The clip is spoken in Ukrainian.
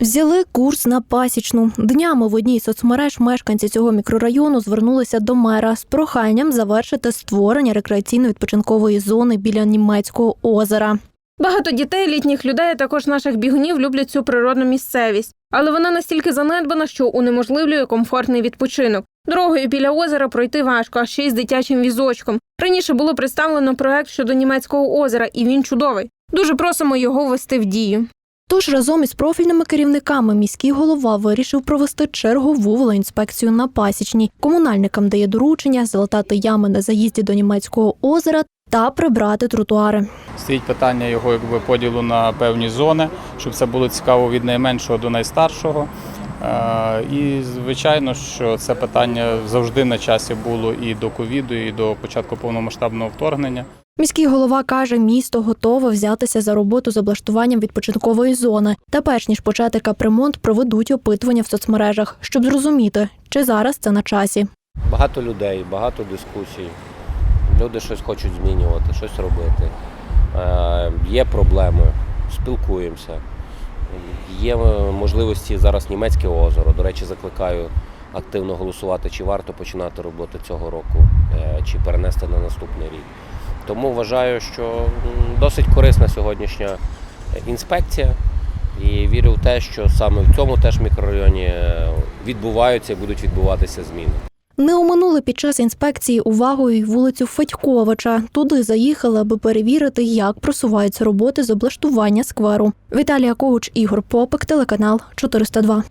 Взяли курс на пасічну. Днями в одній соцмереж мешканці цього мікрорайону звернулися до мера з проханням завершити створення рекреаційно-відпочинкової зони біля німецького озера. Багато дітей, літніх людей, а також наших бігунів люблять цю природну місцевість, але вона настільки занедбана, що унеможливлює комфортний відпочинок. Дорогою біля озера пройти важко, а ще й з дитячим візочком. Раніше було представлено проект щодо німецького озера, і він чудовий. Дуже просимо його ввести в дію. Тож разом із профільними керівниками міський голова вирішив провести чергову велоінспекцію на пасічній. Комунальникам дає доручення залатати ями на заїзді до німецького озера та прибрати тротуари. Стоїть питання його якби поділу на певні зони, щоб це було цікаво від найменшого до найстаршого. Е, І звичайно, що це питання завжди на часі було і до ковіду, і до початку повномасштабного вторгнення. Міський голова каже, місто готове взятися за роботу з облаштуванням відпочинкової зони. Та перш ніж почати капремонт, проведуть опитування в соцмережах, щоб зрозуміти, чи зараз це на часі. Багато людей, багато дискусій. Люди щось хочуть змінювати, щось робити. Е, є проблеми, спілкуємося. Є е, можливості зараз німецьке озеро. До речі, закликаю активно голосувати, чи варто починати роботи цього року, е, чи перенести на наступний рік. Тому вважаю, що досить корисна сьогоднішня інспекція. І вірю в те, що саме в цьому теж мікрорайоні е, відбуваються і будуть відбуватися зміни. Не оминули під час інспекції увагою вулицю Федьковича. Туди заїхали, аби перевірити, як просуваються роботи з облаштування скверу. Віталія Коуч, Ігор Попик, телеканал 402.